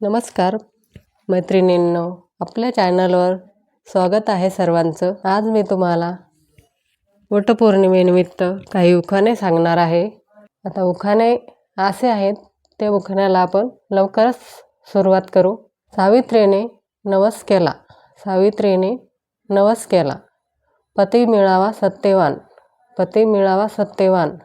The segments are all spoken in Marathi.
नमस्कार मैत्रिणींनो. आपल्या चॅनलवर स्वागत आहे सर्वांचं. आज मी तुम्हाला वटपौर्णिमेनिमित्त काही उखाणे सांगणार आहे. आता उखाणे असे आहेत ते उखाण्याला आपण लवकरच सुरुवात करू. सावित्रीने नवस केला. सावित्रीने नवस केला. पती मिळावा सत्यवान. पती मिळावा सत्यवान.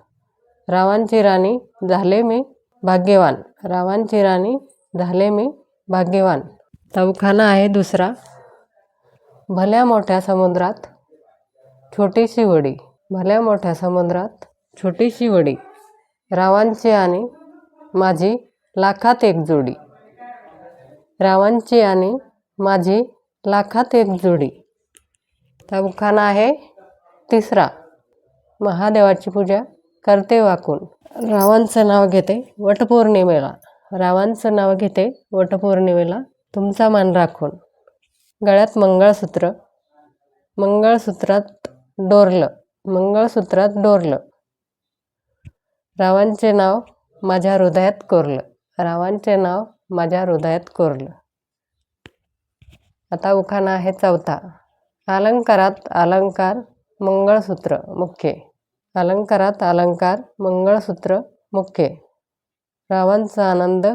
रावांची राणी झाले मी भाग्यवान. रावांची राणी झाले मी भाग्यवान. चौखाना आहे दुसरा. भल्या मोठ्या समुद्रात छोटीशी वडी. भल्या मोठ्या समुद्रात छोटीशी वडी. रावांची आणि माझी लाखात एक जोडी. रावांची आणि माझी लाखात एक जोडी. तबखाना आहे तिसरा. महादेवाची पूजा करते वाकून. रावांचं नाव घेते वटपौर्णिमेला. रावांचं नाव घेते वटपौर्णिमेला. तुमचा मान राखून. गळ्यात मंगळसूत्र. मंगळसूत्रात डोरलं. मंगळसूत्रात डोरलं. रावांचे नाव माझ्या हृदयात कोरलं. रावांचे नाव माझ्या हृदयात कोरलं. आता उखाणा आहे चौथा. अलंकारात अलंकार मंगळसूत्र मुख्य. अलंकारात अलंकार मंगळसूत्र मुख्य. रावांचा आनंद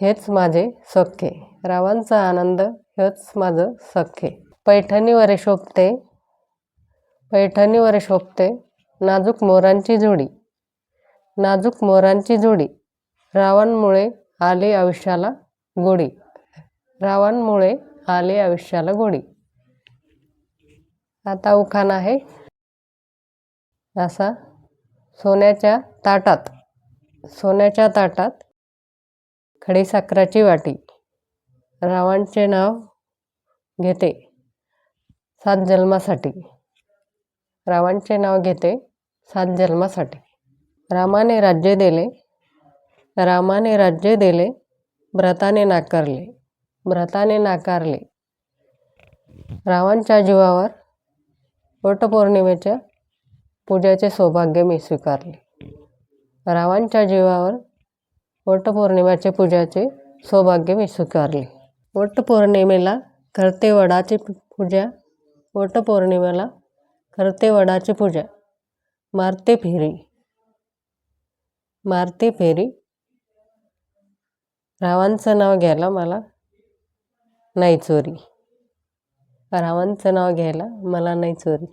हेच माझे सख्खे. रावांचा आनंद हेच माझं सख्खे. पैठणीवर शोभते पैठणीवर शोभते नाजूक मोरांची जोडी. नाजूक मोरांची जोडी रावांमुळे आले आयुष्याला गोडी. रावांमुळे आले आयुष्याला गोडी. आता उखाण आहे असा सोन्याच्या ताटात. सोन्याच्या ताटात खडीसाखराची वाटी. रावांचे नाव घेते. सात जन्मासाठी. रावांचे नाव घेते. सात जन्मासाठी. रामाने राज्य दिले. रामाने राज्य दिले. व्रताने नाकारले. व्रताने नाकारले. रावांच्या जीवावर वटपौर्णिमेच्या पूजेचे सौभाग्य मी स्वीकारले. रावांच्या जीवावर वटपौर्णिमेचे पूजाचे सौभाग्य मी स्वीकारले. वटपौर्णिमेला करते वडाची पूजा वटपौर्णिमेला करते वडाची पूजा मारते फेरी मारते फेरी. रावांचं नाव घ्यायला मला नाही चोरी रावांचं नाव घ्यायला मला नाही चोरी